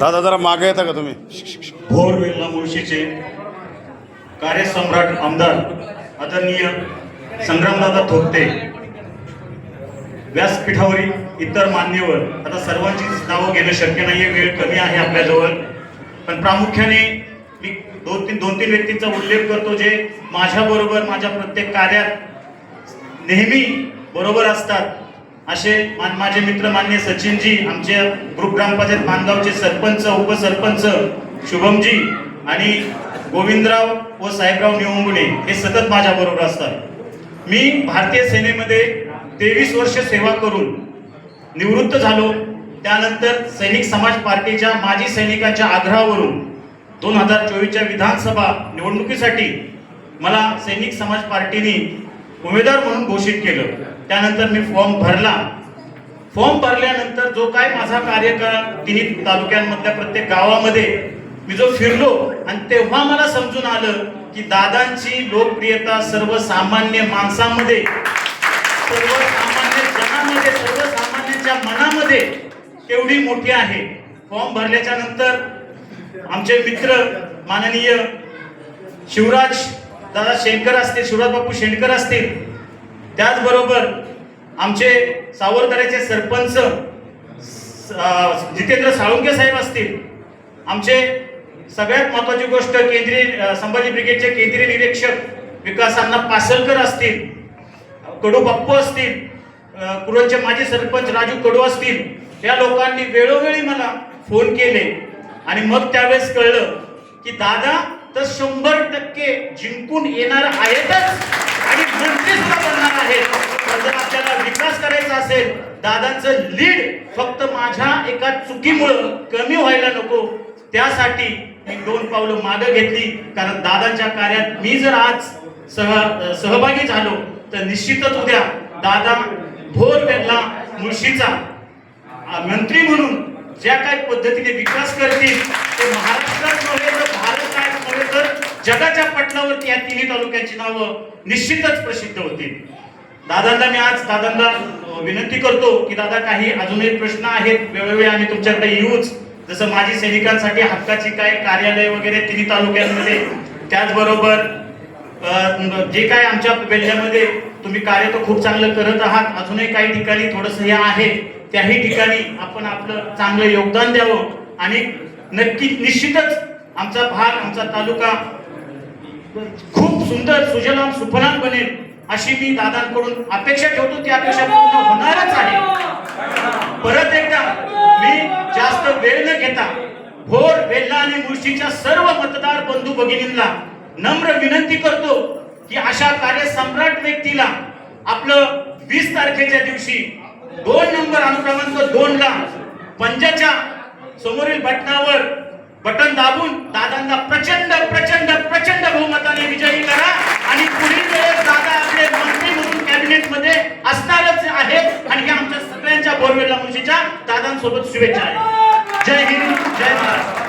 दादा जरा मागे येता का तुम्ही? भोर वेल्ला मुळशीचे कार्यसम्राट आमदार आदरणीय संग्रामदादा थोपते व्यासपीठावरील इतर मान्यवर. आता सर्वांचीच नावं घेणं शक्य नाहीये वेळ कमी आहे आपल्याजवळ. पण प्रामुख्याने मी दोन तीन दोन तीन व्यक्तींचा उल्लेख करतो जे माझ्याबरोबर माझ्या प्रत्येक कार्यात नेहमी बरोबर असतात. असे मान- माझे मित्र मान्य सचिनजी आमचे ग्रुप ग्रामपंचायत मानगावचे सरपंच उपसरपंच शुभमजी आणि गोविंदराव व साहेबराव निवंगुणे हे सतत माझ्या बरोबर असतात. मी भारतीय सेनेमध्ये तेवीस वर्ष सेवा करून निवृत्त झालो. त्यानंतर सैनिक समाज पार्टीच्या माजी सैनिकांच्या आग्रहावरून दोन हजार चोवीसच्या विधानसभा निवडणुकीसाठी मला सैनिक समाज पार्टीने उमेदवार म्हणून घोषित केलं. त्यानंतर मी फॉर्म भरला. फॉर्म भरल्यानंतर जो काय माझा कार्यकाळ तिन्ही तालुक्यांमधल्या प्रत्येक गावामध्ये मी जो फिरलो आणि तेव्हा मला समजून आलं की दादांची लोकप्रियता सर्वसामान्य माणसामध्ये सर्वसामान्य जनामध्ये सर्वसामान्यांच्या मनामध्ये केवढी मोठी आहे. फॉर्म भरल्याच्या नंतर आमचे मित्र माननीय शिवराज दादा शेणकर असतील शिवराज बापू शेणकर असतील त्याचबरोबर आमचे सावरकऱ्याचे सरपंच जितेंद्र साळुंके साहेब असतील. आमचे सगळ्यात महत्वाची गोष्ट केंद्रीय संभाजी ब्रिगेडचे केंद्रीय निरीक्षक विकासांना पासलकर असतील कडू बाप्पू असतील अं, कुरणचे माजी सरपंच राजू कडू असतील या लोकांनी वेळोवेळी मला फोन केले आणि मग त्यावेळेस कळलं की दादा तर शंभर टक्के जिंकून येणार आहेतच. आणि मंत्री सुद्धा बनणार आहेत तर जर आपल्याला विकास करायचा असेल दादांचं लीड फक्त माझ्या एका चुकीमुळं कमी व्हायला नको. त्यासाठी मी दोन पावलं मागं घेतली. कारण दादांच्या कार्यात मी जर आज सह सहभागी झालो तर निश्चितच उद्या दादा भोर वेल्ला मुळशीचा मंत्री म्हणून ज्या काही पद्धतीने विकास करतील ते महाराष्ट्रात नव्हे तर भारतात नव्हे तर जगाच्या पटलावरती या तिन्ही तालुक्यांची नावं निश्चितच प्रसिद्ध होतील. दादांना मी आज दादांना विनंती करतो की दादा काही अजूनही प्रश्न आहेत वेळोवेळी आम्ही तुमच्याकडे येऊच. जसं माजी सैनिकांसाठी हक्काची काय कार्यालय वगैरे तिन्ही तालुक्यांमध्ये त्याचबरोबर जे काय आमच्या वेल्ह्यामध्ये तुम्ही कार्य तर खूप चांगलं करत आहात अजूनही काही ठिकाणी थोडंसं हे आहे त्याही ठिकाणी आपण आपलं चांगलं योगदान द्यावं. आणि नक्की निश्चितच आमचा भाग आमचा तालुका खूप सुंदर सुजलाम सुफलाम बनेल. अशी मी दादांकडून अपेक्षा ठेवतो ती अपेक्षा पूर्ण होणारच आहे. परत एकदा मी जास्त वेळ न घेता भोर वेल्ला आणि मुळशीच्या सर्व मतदार बंधू भगिनींना नम्र विनंती करतो की अशा कार्यसम्राट व्यक्तीला आपलं वीस तारखेच्या दिवशी दोन नंबर अनुक्रमांक दोन ला पंजाच्या समोरील बटनावर बटन दाबून दादांना प्रचंड प्रचंड प्रचंड बहुमताने आमच्या सगळ्यांच्या मुशीच्या दादांसोबत शुभेच्छा आहे. जय हिंद जय महाराष्ट्र.